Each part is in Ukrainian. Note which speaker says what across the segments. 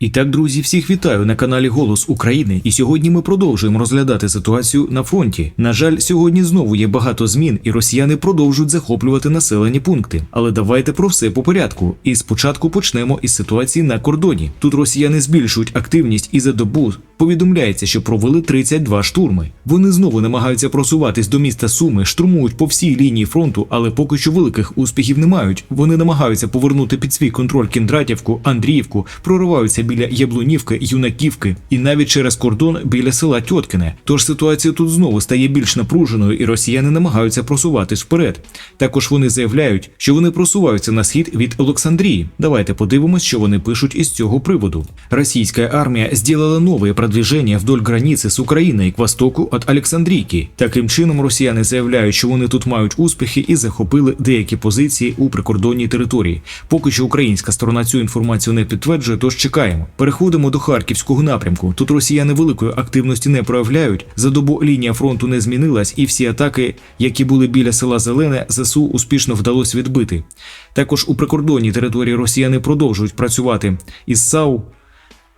Speaker 1: І так, друзі, всіх вітаю на каналі Голос України. І сьогодні ми продовжуємо розглядати ситуацію на фронті. На жаль, сьогодні знову є багато змін, і росіяни продовжують захоплювати населені пункти. Але давайте про все по порядку. І спочатку почнемо із ситуації на кордоні. Тут росіяни збільшують активність і за добу повідомляється, що провели 32 штурми. Вони знову намагаються просуватись до міста Суми, штурмують по всій лінії фронту, але поки що великих успіхів не мають. Вони намагаються повернути під свій контроль Кіндратівку, Андріївку, прориваються біля Яблунівки, Юнаківки і навіть через кордон біля села Тьоткине. Тож ситуація тут знову стає більш напруженою, і росіяни намагаються просуватись вперед. Також вони заявляють, що вони просуваються на схід від Олександрії. Давайте подивимось, що вони пишуть із цього приводу. Російська армія сделала новые продвижения вдоль границы с Украиной к востоку від Олександрійки. Таким чином, росіяни заявляють, що вони тут мають успіхи і захопили деякі позиції у прикордонній території. Поки що українська сторона цю інформацію не підтверджує, тож чекаємо. Переходимо до харківського напрямку. Тут росіяни великої активності не проявляють. За добу лінія фронту не змінилась, і всі атаки, які були біля села Зелене, ЗСУ успішно вдалося відбити. Також у прикордонній території росіяни продовжують працювати із САУ.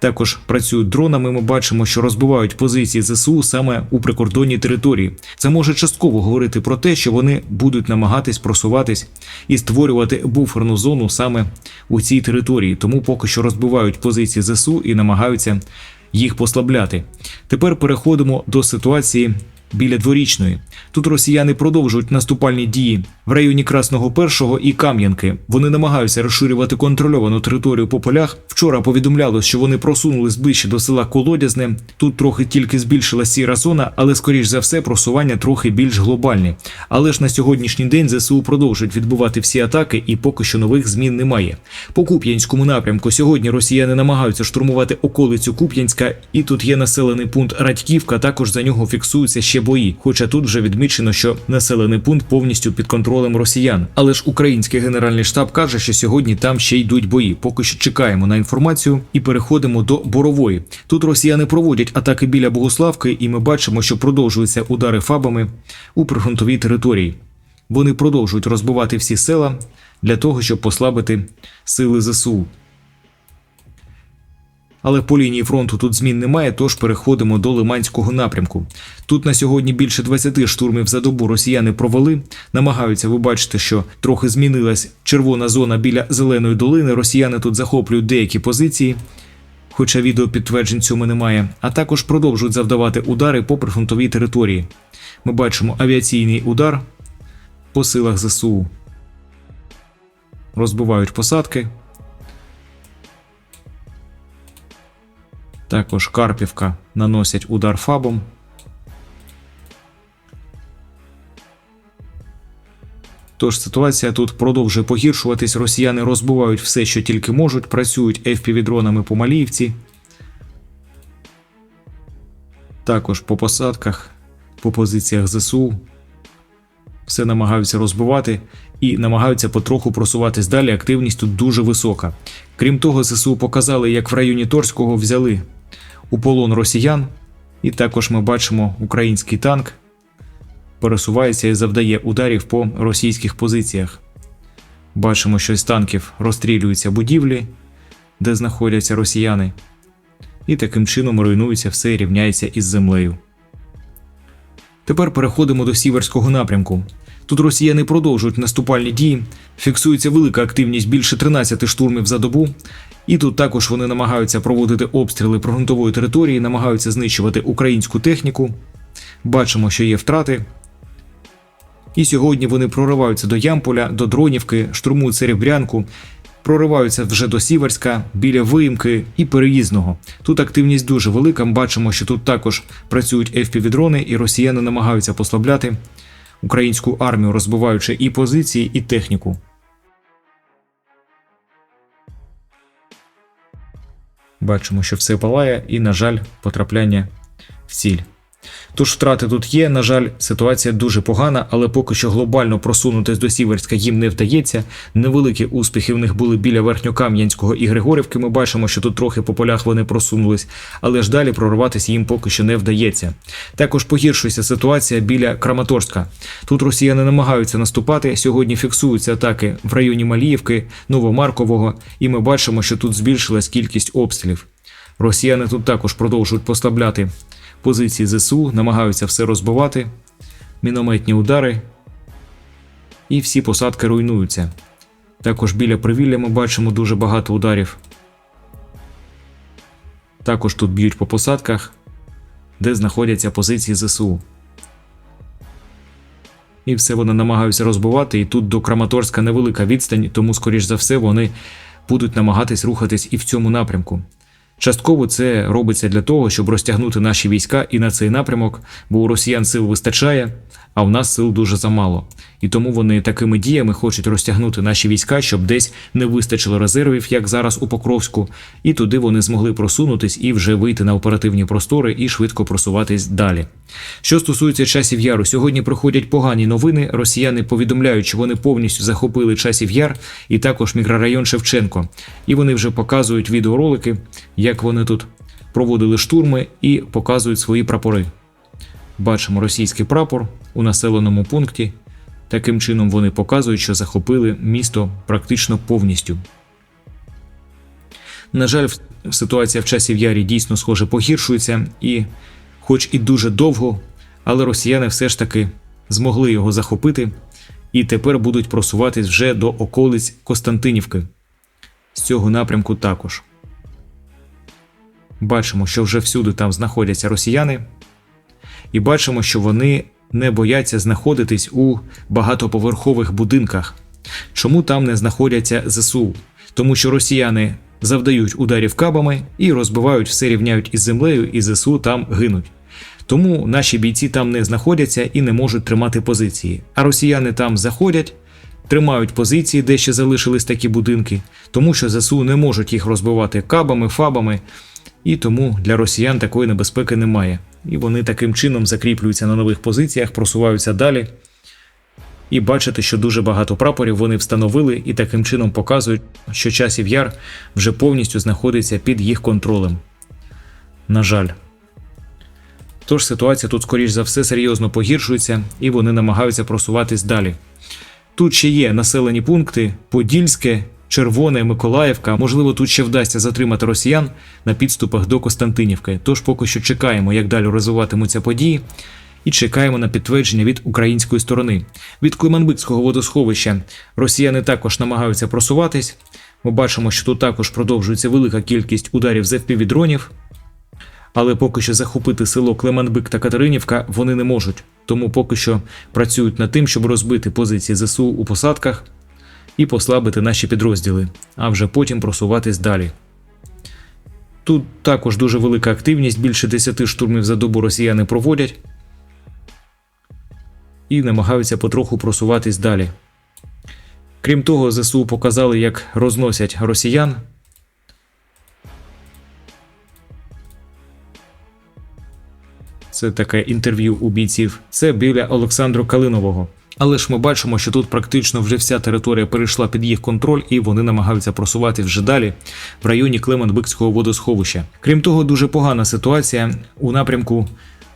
Speaker 1: Також працюють дронами. Ми бачимо, що розбивають позиції ЗСУ саме у прикордонній території. Це може частково говорити про те, що вони будуть намагатись просуватись і створювати буферну зону саме у цій території. Тому поки що розбивають позиції ЗСУ і намагаються їх послабляти. Тепер переходимо до ситуації. Біля дворічної тут росіяни продовжують наступальні дії в районі Красного Першого і Кам'янки. Вони намагаються розширювати контрольовану територію по полях. Вчора повідомлялось, що вони просунулись ближче до села Колодязне. Тут трохи тільки збільшилась сіра зона, але скоріш за все просування трохи більш глобальні. Але ж на сьогоднішній день ЗСУ продовжують відбувати всі атаки, і поки що нових змін немає. По Куп'янському напрямку сьогодні росіяни намагаються штурмувати околицю Куп'янська, і тут є населений пункт Радьківка. Також за нього фіксуються ще бої. Хоча тут вже відмічено, що населений пункт повністю під контролем росіян. Але ж український генеральний штаб каже, що сьогодні там ще йдуть бої. Поки що чекаємо на інформацію і переходимо до борової. Тут росіяни проводять атаки біля Богославки, і ми бачимо, що продовжуються удари фабами у прифронтовій території. Вони продовжують розбивати всі села для того, щоб послабити сили ЗСУ. Але по лінії фронту тут змін немає, тож переходимо до Лиманського напрямку. Тут на сьогодні більше 20 штурмів за добу росіяни провели. Намагаються ви бачите, що трохи змінилась червона зона біля зеленої долини. Росіяни тут захоплюють деякі позиції, хоча відео підтверджень цьому немає. А також продовжують завдавати удари по прифронтовій території. Ми бачимо авіаційний удар по силах ЗСУ. Розбивають посадки. Також Карпівка наносять удар фабом. Тож ситуація тут продовжує погіршуватись. Росіяни розбивають все, що тільки можуть, працюють FPV-дронами по Маліївці. Також по посадках, по позиціях ЗСУ. Все намагаються розбивати і намагаються потроху просуватись далі. Активність тут дуже висока. Крім того, ЗСУ показали, як в районі Торського взяли у полон росіян, і також ми бачимо український танк пересувається і завдає ударів по російських позиціях. Бачимо, що з танків розстрілюються будівлі, де знаходяться росіяни, і таким чином руйнується все і рівняється із землею. Тепер переходимо до сіверського напрямку. Тут росіяни продовжують наступальні дії, фіксується велика активність більше 13 штурмів за добу, і тут також вони намагаються проводити обстріли пригрунтової території, намагаються знищувати українську техніку. Бачимо, що є втрати. І сьогодні вони прориваються до Ямполя, до Дронівки, штурмують Серебрянку, прориваються вже до Сіверська, біля Виїмки і Переїзного. Тут активність дуже велика. Бачимо, що тут також працюють FPV-дрони, і росіяни намагаються послабляти українську армію, розбиваючи і позиції, і техніку. Бачимо, що все палає, і, на жаль, потрапляння в ціль. Тож втрати тут є. На жаль, ситуація дуже погана, але поки що глобально просунутись до Сіверська їм не вдається. Невеликі успіхи в них були біля Верхньокам'янського і Григорівки. Ми бачимо, що тут трохи по полях вони просунулись, але ж далі прорватися їм поки що не вдається. Також погіршується ситуація біля Краматорська. Тут росіяни намагаються наступати. Сьогодні фіксуються атаки в районі Маліївки, Новомаркового, і ми бачимо, що тут збільшилась кількість обстрілів. Росіяни тут також продовжують послабляти позиції ЗСУ, намагаються все розбивати, мінометні удари, і всі посадки руйнуються. Також біля привілля ми бачимо дуже багато ударів. Також тут б'ють по посадках, де знаходяться позиції ЗСУ. І все вони намагаються розбивати. І тут до Краматорська невелика відстань, тому, скоріш за все, вони будуть намагатись рухатись і в цьому напрямку. Частково це робиться для того, щоб розтягнути наші війська і на цей напрямок, бо у росіян сил вистачає, а в нас сил дуже замало. І тому вони такими діями хочуть розтягнути наші війська, щоб десь не вистачило резервів, як зараз у Покровську, і туди вони змогли просунутись і вже вийти на оперативні простори і швидко просуватись далі. Що стосується часів яру, сьогодні проходять погані новини. Росіяни повідомляють, що вони повністю захопили часів яр і також мікрорайон Шевченко. І вони вже показують відеоролики, як вони тут проводили штурми і показують свої прапори. Бачимо російський прапор у населеному пункті. Таким чином вони показують, що захопили місто практично повністю. На жаль, ситуація в часі в ярі дійсно схоже погіршується, і, хоч і дуже довго, але росіяни все ж таки змогли його захопити і тепер будуть просуватись вже до околиць Костянтинівки. З цього напрямку також. Бачимо, що вже всюди там знаходяться росіяни, і бачимо, що вони не бояться знаходитись у багатоповерхових будинках. Чому там не знаходяться ЗСУ? Тому що росіяни завдають ударів кабами і розбивають все рівняють із землею, і ЗСУ там гинуть. Тому наші бійці там не знаходяться і не можуть тримати позиції. А росіяни там заходять, тримають позиції, де ще залишились такі будинки, тому що ЗСУ не можуть їх розбивати кабами, фабами, і тому для росіян такої небезпеки немає. І вони таким чином закріплюються на нових позиціях, просуваються далі. І бачите, що дуже багато прапорів вони встановили і таким чином показують, що часів яр вже повністю знаходиться під їх контролем. На жаль. Тож ситуація тут, скоріш за все, серйозно погіршується, і вони намагаються просуватись далі. Тут ще є населені пункти Подільське, Червоне, Миколаївка. Можливо, тут ще вдасться затримати росіян на підступах до Костянтинівки. Тож поки що чекаємо, як далі розвиватимуться події, і чекаємо на підтвердження від української сторони. Від Климанбицького водосховища росіяни також намагаються просуватись. Ми бачимо, що тут також продовжується велика кількість ударів з FPV-дронів. Але поки що захопити село Клеманбик та Катеринівка вони не можуть, тому поки що працюють над тим, щоб розбити позиції ЗСУ у посадках і послабити наші підрозділи, а вже потім просуватись далі. Тут також дуже велика активність, більше 10 штурмів за добу росіяни проводять і намагаються потроху просуватись далі. Крім того, ЗСУ показали, як розносять росіян. Це таке інтерв'ю у бійців. Це біля Олександру Калинового. Але ж ми бачимо, що тут практично вже вся територія перейшла під їх контроль, і вони намагаються просувати вже далі в районі Клеменбикського водосховища. Крім того, дуже погана ситуація у напрямку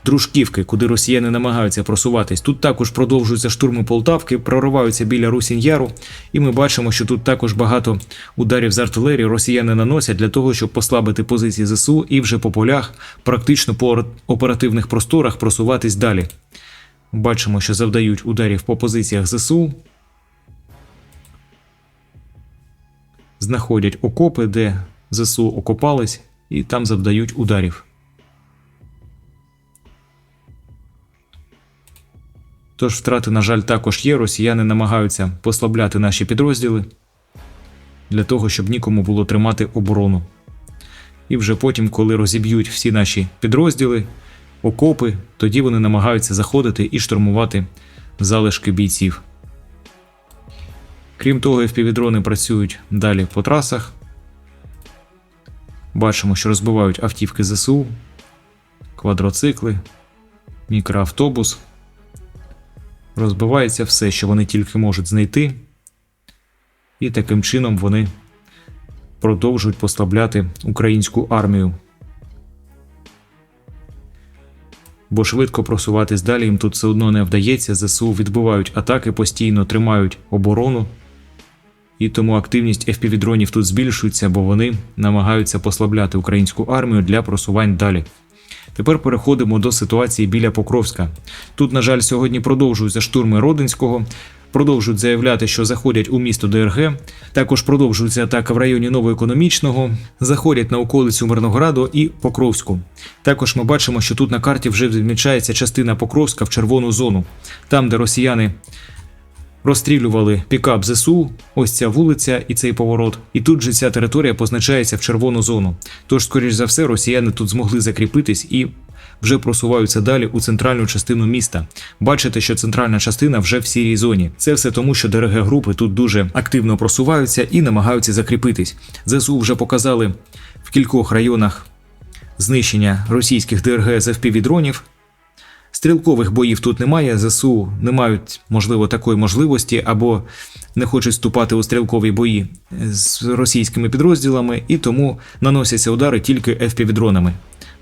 Speaker 1: Дружківки, куди росіяни намагаються просуватись. Тут також продовжуються штурми Полтавки, прориваються біля Русінь-Яру, і ми бачимо, що тут також багато ударів з артилерії росіяни наносять для того, щоб послабити позиції ЗСУ і вже по полях, практично по оперативних просторах просуватись далі. Бачимо, що завдають ударів по позиціях ЗСУ. Знаходять окопи, де ЗСУ окопались, і там завдають ударів. Тож втрати, на жаль, також є. Росіяни намагаються послабляти наші підрозділи для того, щоб нікому було тримати оборону. І вже потім, коли розіб'ють всі наші підрозділи, окопи, тоді вони намагаються заходити і штурмувати залишки бійців. Крім того, FPV-дрони працюють далі по трасах. Бачимо, що розбивають автівки ЗСУ, квадроцикли, мікроавтобус. Розбивається все, що вони тільки можуть знайти. І таким чином вони продовжують послабляти українську армію. Бо швидко просуватись далі їм тут все одно не вдається. ЗСУ відбивають атаки постійно, тримають оборону. І тому активність FPV-дронів тут збільшується, бо вони намагаються послабляти українську армію для просувань далі. Тепер переходимо до ситуації біля Покровська. Тут, на жаль, сьогодні продовжуються штурми Родинського, продовжують заявляти, що заходять у місто ДРГ. Також продовжується атака в районі Новоекономічного, заходять на околицю Мирнограду і Покровську. Також ми бачимо, що тут на карті вже відмічається частина Покровська в червону зону, там, де росіяни розстрілювали пікап ЗСУ, ось ця вулиця і цей поворот. І тут же ця територія позначається в червону зону. Тож, скоріш за все, росіяни тут змогли закріпитись і вже просуваються далі у центральну частину міста. Бачите, що центральна частина вже в сірій зоні. Це все тому, що ДРГ групи тут дуже активно просуваються і намагаються закріпитись. ЗСУ вже показали в кількох районах знищення російських ДРГ з FPV-дронів. Стрілкових боїв тут немає. ЗСУ не мають, можливо, такої можливості або не хочуть вступати у стрілкові бої з російськими підрозділами, і тому наносяться удари тільки FPV-дронами.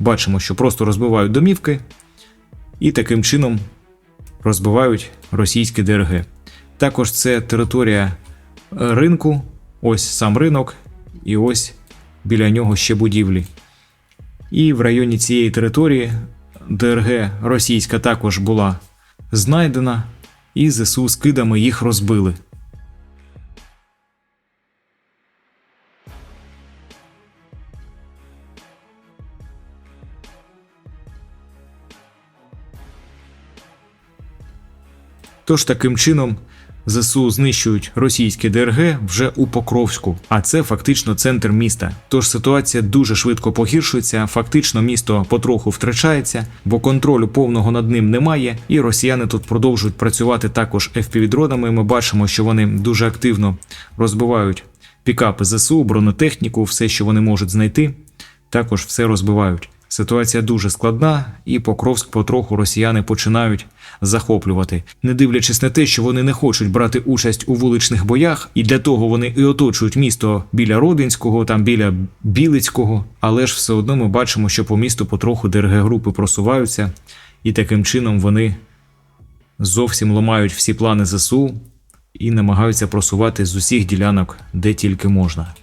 Speaker 1: Бачимо, що просто розбивають домівки і таким чином розбивають російські ДРГ. Також це територія е, ринку, ось сам ринок, і ось біля нього ще будівлі. І в районі цієї території ДРГ російська також була знайдена, і ЗСУ скидами їх розбили. Тож таким чином ЗСУ знищують російське ДРГ вже у Покровську, а це фактично центр міста. Тож ситуація дуже швидко погіршується. Фактично, місто потроху втрачається, бо контролю повного над ним немає, і росіяни тут продовжують працювати також FPV-дронами. Ми бачимо, що вони дуже активно розбивають пікапи ЗСУ, бронетехніку, все, що вони можуть знайти, також все розбивають. Ситуація дуже складна, і Покровськ потроху росіяни починають захоплювати, не дивлячись на те, що вони не хочуть брати участь у вуличних боях, і для того вони і оточують місто біля Родинського, там біля Білицького. Але ж все одно ми бачимо, що по місту потроху ДРГ групи просуваються, і таким чином вони зовсім ламають всі плани ЗСУ і намагаються просувати з усіх ділянок, де тільки можна.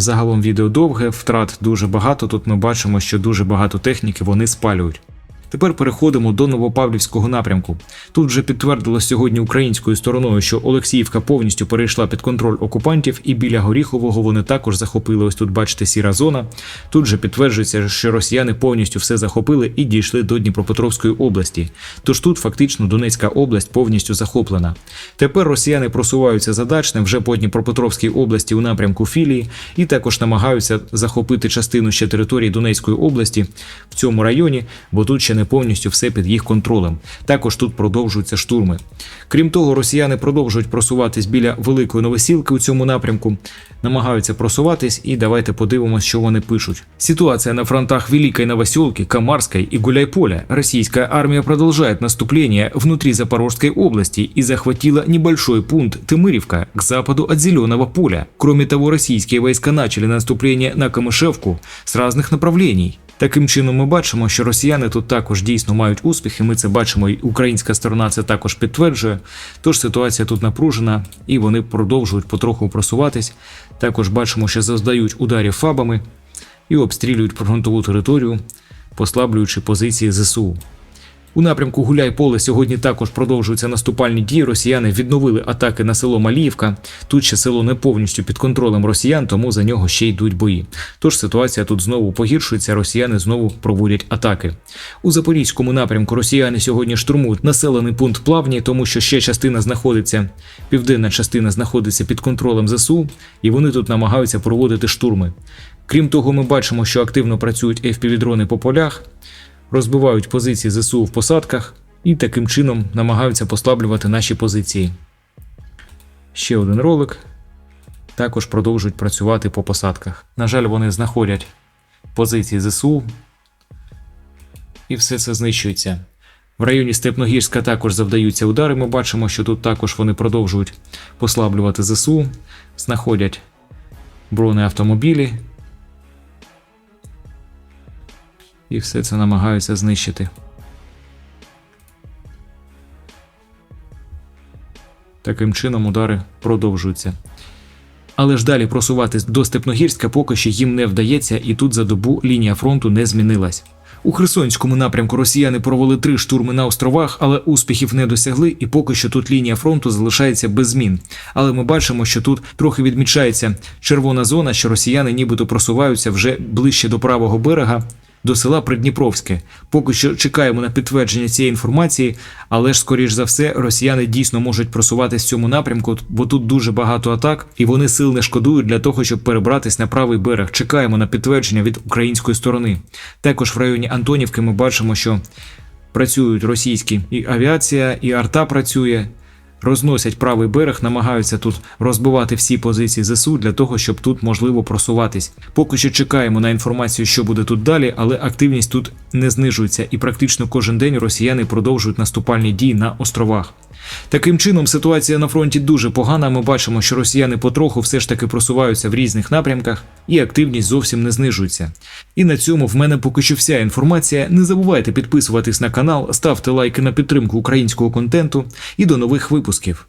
Speaker 1: Загалом відео довге, втрат дуже багато. Тут ми бачимо, що дуже багато техніки вони спалюють. Тепер переходимо до Новопавлівського напрямку. Тут вже підтвердило сьогодні українською стороною, що Олексіївка повністю перейшла під контроль окупантів, і біля Горіхового вони також захопили. Ось тут, бачите, сіра зона. Тут же підтверджується, що росіяни повністю все захопили і дійшли до Дніпропетровської області. Тож тут фактично Донецька область повністю захоплена. Тепер росіяни просуваються задачне вже по Дніпропетровській області у напрямку філії, і також намагаються захопити частину ще території Донецької області в цьому районі, бо тут ще не повністю все під їх контролем. Також тут продовжуються штурми. Крім того, росіяни продовжують просуватись біля великої новосілки у цьому напрямку, намагаються просуватись, і давайте подивимось, що вони пишуть. Ситуація на фронтах Великой Новоселки, Камарской и Гуляйполя. Российская армия продолжает наступление внутри Запорожской области и захватила небольшой пункт Тымыревка к западу от Зеленого поля. Кроме того, российские войска начали наступление на Камышевку с разных направлений. Таким чином, ми бачимо, що росіяни тут також дійсно мають успіхи. Ми це бачимо, і українська сторона це також підтверджує. Тож ситуація тут напружена, і вони продовжують потроху просуватись. Також бачимо, що завдають ударів фабами і обстрілюють прифронтову територію, послаблюючи позиції ЗСУ. У напрямку Гуляй-Поле сьогодні також продовжуються наступальні дії. Росіяни відновили атаки на село Маліївка. Тут ще село не повністю під контролем росіян, тому за нього ще йдуть бої. Тож ситуація тут знову погіршується. Росіяни знову проводять атаки. У запорізькому напрямку росіяни сьогодні штурмують населений пункт плавні, тому що ще частина знаходиться, південна частина знаходиться під контролем ЗСУ, і вони тут намагаються проводити штурми. Крім того, ми бачимо, що активно працюють FPV-дрони по полях розбивають позиції ЗСУ в посадках і таким чином намагаються послаблювати наші позиції. Ще один ролик. також продовжують працювати по посадках. На жаль, вони знаходять позиції ЗСУ, і все це знищується. В районі Степногірська також завдаються удари. Ми бачимо, що тут також вони продовжують послаблювати ЗСУ, знаходять бронеавтомобілі. І все це намагаються знищити. Таким чином удари продовжуються. Але ж далі просуватись до Степногірська поки що їм не вдається, і тут за добу лінія фронту не змінилась. У Херсонському напрямку росіяни провели три штурми на островах, але успіхів не досягли, і поки що тут лінія фронту залишається без змін. Але ми бачимо, що тут трохи відмічається червона зона, що росіяни нібито просуваються вже ближче до правого берега. До села Придніпровське. Поки що чекаємо на підтвердження цієї інформації, але ж, скоріш за все, росіяни дійсно можуть просуватись в цьому напрямку, бо тут дуже багато атак, і вони сил не шкодують для того, щоб перебратись на правий берег. Чекаємо на підтвердження від української сторони. Також в районі Антонівки ми бачимо, що працюють російські і авіація, і арта працює. Розносять правий берег, намагаються тут розбивати всі позиції ЗСУ для того, щоб тут можливо просуватись. Поки що чекаємо на інформацію, що буде тут далі, але активність тут не знижується, і практично кожен день росіяни продовжують наступальні дії на островах. Таким чином, ситуація на фронті дуже погана. Ми бачимо, що росіяни потроху все ж таки просуваються в різних напрямках, і активність зовсім не знижується. І на цьому в мене поки що вся інформація. Не забувайте підписуватись на канал, ставте лайки на підтримку українського контенту і до нових випусків.